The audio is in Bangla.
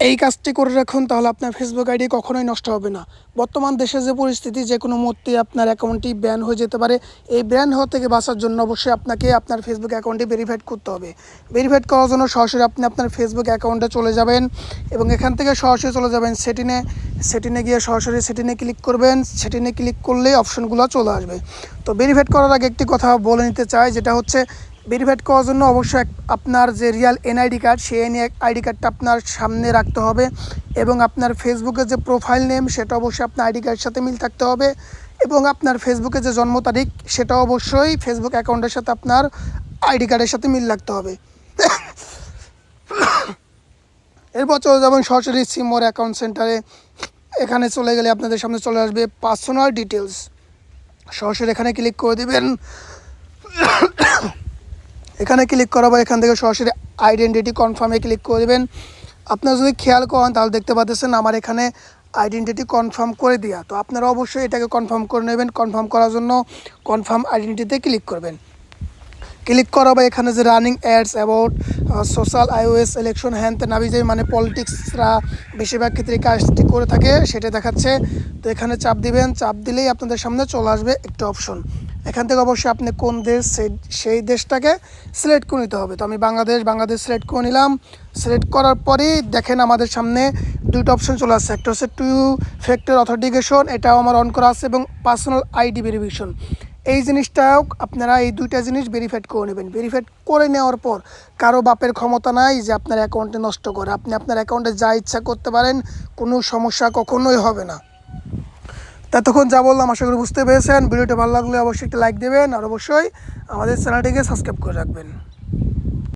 এই কাজটি করে রাখুন, তাহলে আপনার ফেসবুক আইডি কখনোই নষ্ট হবে না। বর্তমান দেশে যে পরিস্থিতি, যে কোনো মুহূর্তে আপনার অ্যাকাউন্টটি ব্যান হয়ে যেতে পারে। এই ব্যান হওয়া থেকে বাঁচার জন্য অবশ্যই আপনাকে আপনার ফেসবুক অ্যাকাউন্টটি ভেরিফাইড করতে হবে। ভেরিফাইড করার জন্য সরাসরি আপনি আপনার ফেসবুক অ্যাকাউন্টে চলে যাবেন এবং এখান থেকে সরাসরি চলে যাবেন সেটিনে। সেটিনে গিয়ে সরাসরি সেটিনে ক্লিক করবেন। সেটিনে ক্লিক করলেই অপশনগুলো চলে আসবে। তো ভেরিফাইড করার আগে একটি কথা বলে নিতে চাই, যেটা হচ্ছে ভেরিফাইড করার জন্য অবশ্যই আপনার যে রিয়াল এনআইডি কার্ড সেই আইডি কার্ডটা আপনার সামনে রাখতে হবে এবং আপনার ফেসবুকের যে প্রোফাইল নেম সেটা অবশ্যই আপনার আইডি কার্ডের সাথে মিল থাকতে হবে এবং আপনার ফেসবুকে যে জন্ম তারিখ, সেটা অবশ্যই ফেসবুক অ্যাকাউন্টের সাথে আপনার আইডি কার্ডের সাথে মিল রাখতে হবে। এরপর চলে যাবেন সরাসরি সিমোর অ্যাকাউন্ট সেন্টারে এখানে চলে গেলে আপনাদের সামনে চলে আসবে পার্সোনাল ডিটেলস সরাসরি এখানে ক্লিক করে দিবেন। এখানে ক্লিক করার পর এখান থেকে সরাসরি আইডেন্টিটি কনফার্মে ক্লিক করে দেবেন। আপনারা যদি খেয়াল করেন, তাহলে দেখতে পাচ্ছেন আমার এখানে আইডেন্টিটি কনফার্ম করে দেওয়া তো আপনারা অবশ্যই এটাকে কনফার্ম করে নেবেন। কনফার্ম করার জন্য কনফার্ম আইডেন্টিটিতে ক্লিক করবেন। ক্লিক করা বা এখানে যে running ads about social issues election হ্যান নাবি যে মানে পলিটিক্সরা বেশিরভাগ ক্ষেত্রে কাজটি করে থাকে, সেটা দেখাচ্ছে। তো এখানে চাপ দিবেন। চাপ দিলেই আপনাদের সামনে চলে আসবে একটা অপশন এখান থেকে অবশ্যই আপনি কোন দেশ সেই- দেশটাকে সিলেক্ট করে নিতে হবে। তো আমি বাংলাদেশ বাংলাদেশ সিলেক্ট করে নিলাম। সিলেক্ট করার পরেই দেখেন আমাদের সামনে দুটো অপশন চলে আসছে। একটা হচ্ছে টু ফ্যাক্টর অথেন্টিকেশন এটাও আমার অন করা আছে এবং পার্সোনাল আইডি ভেরিফিকেশন এই জিনিসটাও আপনারা এই দুইটা জিনিস ভেরিফাইড করে নেবেন। ভেরিফাইড করে নেওয়ার পর কারও বাপের ক্ষমতা নাই যে আপনার অ্যাকাউন্টে নষ্ট করে। আপনি আপনার অ্যাকাউন্টে যা ইচ্ছা করতে পারেন, কোনো সমস্যা কখনোই হবে না। ততক্ষণ যা বললাম, আশা করি বুঝতে পেরেছেন। ভিডিওটা ভালো লাগলে অবশ্যই একটা লাইক দেবেন, আর অবশ্যই আমাদের চ্যানেলটিকে সাবস্ক্রাইব করে রাখবেন।